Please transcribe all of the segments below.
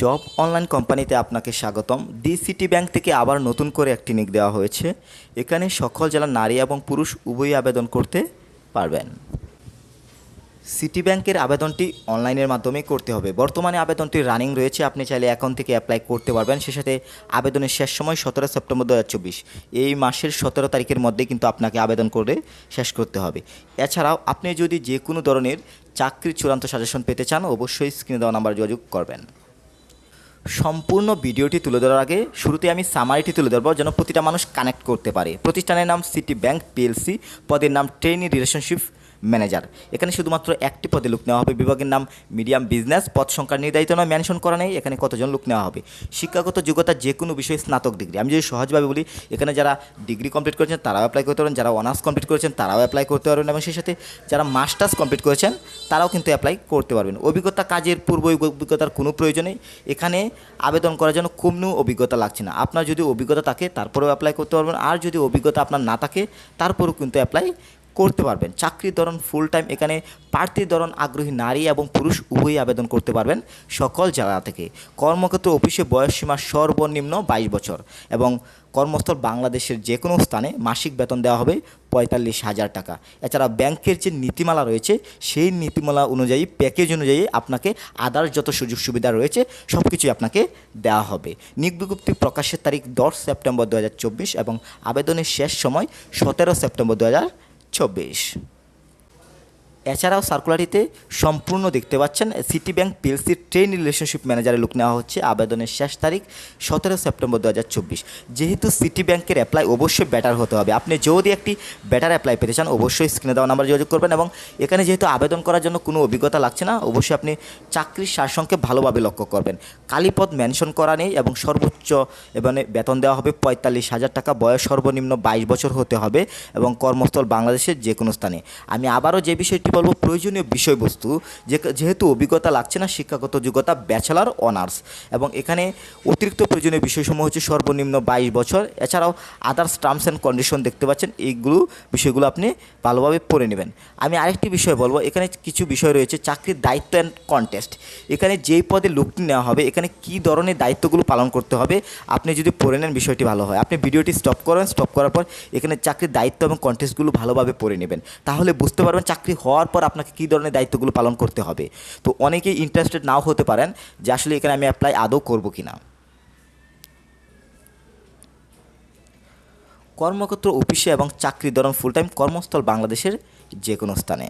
Job online কোম্পানিতে আপনাকে স্বাগতম। ডিসিটি ব্যাংক থেকে আবার নতুন করে একটি নিক দেওয়া হয়েছে। এখানে সকল জেলার নারী এবং পুরুষ উভয়ই আবেদন করতে পারবেন। সিটি ব্যাংকের আবেদনটি অনলাইনের মাধ্যমে করতে হবে। বর্তমানে আবেদনটি রানিং রয়েছে। আপনি চাইলে এখন থেকে অ্যাপ্লাই করতে পারবেন। সে সাথে আবেদনের শেষ সময় সতেরো সেপ্টেম্বর দু হাজার চব্বিশ। এই মাসের সতেরো তারিখের মধ্যে কিন্তু আপনাকে আবেদন করে শেষ করতে হবে। এছাড়াও আপনি যদি যে কোনো ধরনের চাকরির চূড়ান্ত সাজেশন পেতে চান, অবশ্যই স্ক্রিনে দেওয়া নাম্বার যোগাযোগ করবেন। সম্পূর্ণ ভিডিওটি তুলে ধরার আগে শুরুতে আমি সামারিটি তুলে ধরবো যেন প্রতিটা মানুষ কানেক্ট করতে পারে। প্রতিষ্ঠানের নাম সিটি ব্যাংক পিএলসি পদের নাম ট্রেনি রিলেশনশিপ ম্যানেজার। এখানে শুধুমাত্র একটি পদে লোক নেওয়া হবে বিভাগের নাম। মিডিয়াম বিজনেস, পদ সংখ্যা নির্ধারিত নয় মেনশন করা নেই। এখানে কতজন লোক নেওয়া হবে? শিক্ষাগত যোগ্যতা যে কোনো বিষয়ে স্নাতক ডিগ্রি। আমি যদি সহজভাবে বলি, এখানে যারা ডিগ্রি কমপ্লিট করেছেন, তারাও অ্যাপ্লাই করতে পারেন। যারা অনার্স কমপ্লিট করেছেন, তারাও অ্যাপ্লাই করতে পারবেন। এবং সেই সাথে যারা মাস্টার্স কমপ্লিট করেছেন, তারাও কিন্তু অ্যাপ্লাই করতে পারবেন। অভিজ্ঞতা কাজের পূর্ব অভিজ্ঞতার কোনো প্রয়োজন নেই। এখানে আবেদন করার জন্য কোনো অভিজ্ঞতা লাগছে না। আপনার যদি অভিজ্ঞতা থাকে, তারপরেও অ্যাপ্লাই করতে পারবেন। আর যদি অভিজ্ঞতা আপনার না থাকে, তারপরেও কিন্তু অ্যাপ্লাই করতে পারবেন। চাকরির ধরন ফুল টাইম এখানে প্রার্থীর ধরন আগ্রহী নারী এবং পুরুষ উভয়ই আবেদন করতে পারবেন সকল জেলা থেকে। কর্মক্ষেত্র অফিসে বয়সসীমা সর্বনিম্ন বাইশ বছর এবং কর্মস্থল বাংলাদেশের যে কোনো স্থানে মাসিক বেতন দেওয়া হবে পঁয়তাল্লিশ হাজার টাকা। এছাড়া ব্যাংকের যে নীতিমালা রয়েছে, সেই নীতিমালা অনুযায়ী প্যাকেজ অনুযায়ী আপনাকে আদার যত সুযোগ সুবিধা রয়েছে সব কিছুই আপনাকে দেওয়া হবে। নিক বিজ্ঞপ্তি প্রকাশের তারিখ দশ সেপ্টেম্বর দু হাজার চব্বিশ এবং আবেদনের শেষ সময় সতেরো সেপ্টেম্বর দু Tchau, beijo. এছাড়াও সার্কুলারিতে সম্পূর্ণ দেখতে পাচ্ছেন সিটি ব্যাংক পিএলসির ট্রেন রিলেশনশিপ ম্যানেজারে লোক নেওয়া হচ্ছে আবেদনের শেষ তারিখ সতেরো সেপ্টেম্বর দু হাজার চব্বিশ। যেহেতু সিটি ব্যাংকের অ্যাপ্লাই অবশ্যই বেটার হতে হবে। আপনি যদি একটি ব্যাটার অ্যাপ্লাই পেতে চান, অবশ্যই স্ক্রিনে দেওয়া নাম্বার যোগাযোগ করবেন এবং এখানে যেহেতু আবেদন করার জন্য কোনো অভিজ্ঞতা লাগছে না, অবশ্যই আপনি চাকরির সারসংক্ষেপ ভালোভাবে লক্ষ্য করবেন। কালীপদ মেনশন করা নেই এবং সর্বোচ্চ এবারে বেতন দেওয়া হবে পঁয়তাল্লিশ হাজার টাকা। বয়স সর্বনিম্ন বাইশ বছর হতে হবে এবং কর্মস্থল বাংলাদেশের যে কোনো স্থানে। আমি আবারও যে বিষয়টি বলব প্রয়োজনীয় বিষয়বস্তু যেহেতু অভিজ্ঞতা লাগছে না, শিক্ষাগত যোগ্যতা, ব্যাচেলার, অনার্স এবং এখানে অতিরিক্ত প্রয়োজনীয় বিষয়সমূহ হচ্ছে সর্বনিম্ন বাইশ বছর। এছাড়াও আদার্স টার্মস অ্যান্ড কন্ডিশন দেখতে পাচ্ছেন, এইগুলো বিষয়গুলো আপনি ভালোভাবে পড়ে নেবেন। আমি আরেকটি বিষয় বলব, এখানে কিছু বিষয় রয়েছে, চাকরির দায়িত্ব অ্যান্ড কন্টেস্ট এখানে যেই পদে লোকটি নেওয়া হবে, এখানে কী ধরনের দায়িত্বগুলো পালন করতে হবে, আপনি যদি পড়ে নেন বিষয়টি ভালো হয়। আপনি ভিডিওটি স্টপ করেন স্টপ করার পর এখানে চাকরির দায়িত্ব এবং কন্টেস্টগুলো ভালোভাবে পড়ে নেবেন। তাহলে বুঝতে পারবেন, চাকরি হওয়ার পর আপনাকে কী ধরনের দায়িত্বগুলো পালন করতে হবে? তো অনেকেই ইন্টারেস্টেড নাও হতে পারেন যে আসলে এখানে আমি অ্যাপ্লাই আদৌ করব কি না কর্মক্ষেত্র অফিসে এবং চাকরি ধরন ফুল টাইম কর্মস্থল বাংলাদেশের যে কোনো স্থানে।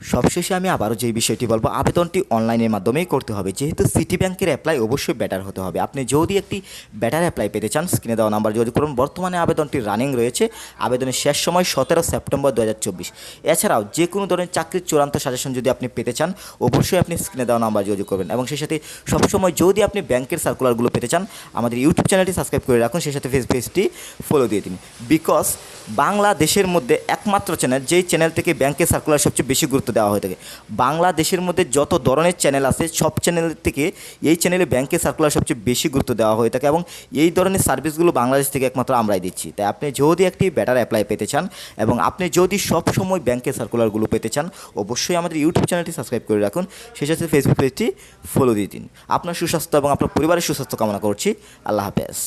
সবশেষে আমি আবারও যেই বিষয়টি বলব, আবেদনটি অনলাইনের মাধ্যমেই করতে হবে। যেহেতু সিটি ব্যাংকের অ্যাপ্লাই অবশ্যই বেটার হতে হবে। আপনি যদি একটি বেটার অ্যাপ্লাই পেতে চান স্ক্রিনে দেওয়া নাম্বার যোগাযোগ করুন। বর্তমানে আবেদনটি রানিং রয়েছে। আবেদনের শেষ সময় সতেরো সেপ্টেম্বর দু হাজার চব্বিশ। এছাড়াও যে কোনো ধরনের চাকরির চূড়ান্ত সাজেশন যদি আপনি পেতে চান, অবশ্যই আপনি স্ক্রিনে দেওয়া নাম্বার যোগাযোগ করবেন। এবং সেই সাথে সবসময় যদি আপনি ব্যাংকের সার্কুলারগুলো পেতে চান, আমাদের ইউটিউব চ্যানেলটি সাবস্ক্রাইব করে রাখুন। সেই সাথে ফেস পেজটি ফলো দিয়ে দিন। বিকজ বাংলাদেশের মধ্যে একমাত্র চ্যানেল যেই চ্যানেল থেকে ব্যাংকের সার্কুলার সবচেয়ে বেশি গুরুত্ব দেওয়া হয়ে থাকে। বাংলাদেশের মধ্যে যত ধরনের চ্যানেল আছে, সব চ্যানেল থেকে এই চ্যানেলে ব্যাংকের সার্কুলার সবচেয়ে বেশি গুরুত্ব দেওয়া হয়ে থাকে এবং এই ধরনের সার্ভিসগুলো বাংলাদেশ থেকে একমাত্র আমরাই দিচ্ছি। তাই আপনি যদি একটি বেটার অ্যাপ্লাই পেতে চান এবং আপনি যদি সব সময় ব্যাংকের সার্কুলারগুলো পেতে চান, অবশ্যই আমাদের ইউটিউব চ্যানেলটি সাবস্ক্রাইব করে রাখুন। সেই সাথে ফেসবুক পেজটি ফলো দিয়ে দিন। আপনার সুস্বাস্থ্য এবং আপনার পরিবারের সুস্বাস্থ্য কামনা করছি। আল্লাহ হাফেজ।